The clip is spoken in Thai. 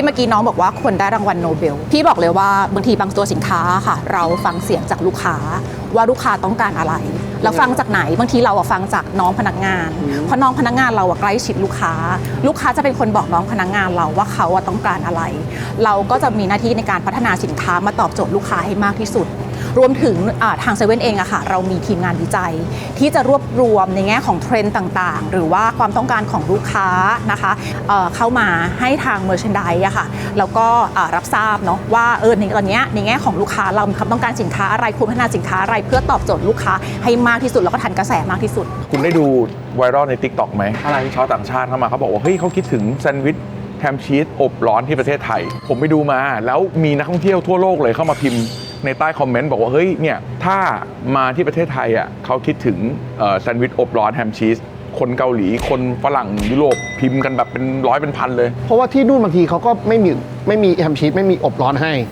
ที่เมื่อกี้น้องบอกว่าควรได้รางวัลโนเบลพี่บอกเลยว่าบางทีบางตัวสินค้าค่ะ เราฟังเสียงจากลูกค้าว่าลูกค้าต้องการอะไรแล้วฟังจากไหนบางทีเราอะฟังจากน้องพนักงาน เพราะน้องพนักงานเราอะใกล้ชิดลูกค้า ลูกค้าจะเป็นคนบอกน้องพนักงานเราว่าเขาอะต้องการอะไร เราก็จะมีหน้าที่ในการพัฒนาสินค้ามาตอบโจทย์ลูกค้าให้มากที่สุด รวมถึงทางเซเว่นเองอะค่ะเรามีทีมงานวิจัย ที่จะรวบรวมในแง่ของเทรนด์ต่างๆ หรือว่าความต้องการของลูกค้านะคะเเข้ามาให้ทางเมอร์เชนด e อะค่ะแล้วก็รับทราบเนาะว่าเออในตอนเนี้ยในแง่ของลูกค้าเรามีความต้องการสินค้าอะไรควรพัฒนาสินค้าอะไร เพื่อตอบโจทย์ลูกค้าให้มากที่สุดแล้วก็ทันกระแสมากที่สุด คุณได้ดูไวรัลใน t ิ k t o k ไหมอะไรชาวต่างชาติเข้ามาเขาบอกว่าเฮ้ยเขาคิดถึงแซนด์วิชแฮมชีสอบร้อนที่ประเทศไทย ผมไปดูมา แล้วมีนักท่องเที่ยวทั่วโลกเลยเข้ามาพิมพ์ ในใต้คอมเมนต์บอกว่าเฮ้ยเนี่ยถ้ามาที่ประเทศไทยอะเขาคิดถึงแซนด์วิชอบร้อนแฮมชีสคนเกาหลีคนฝรั่งยุโรปพิมพ์กันแบบเป็นร้อยเป็นพันเลย เพราะว่าที่นู่นบางทีเขาก็ไม่มีไม่มีแฮมชีสไม่มีอบร้อนให้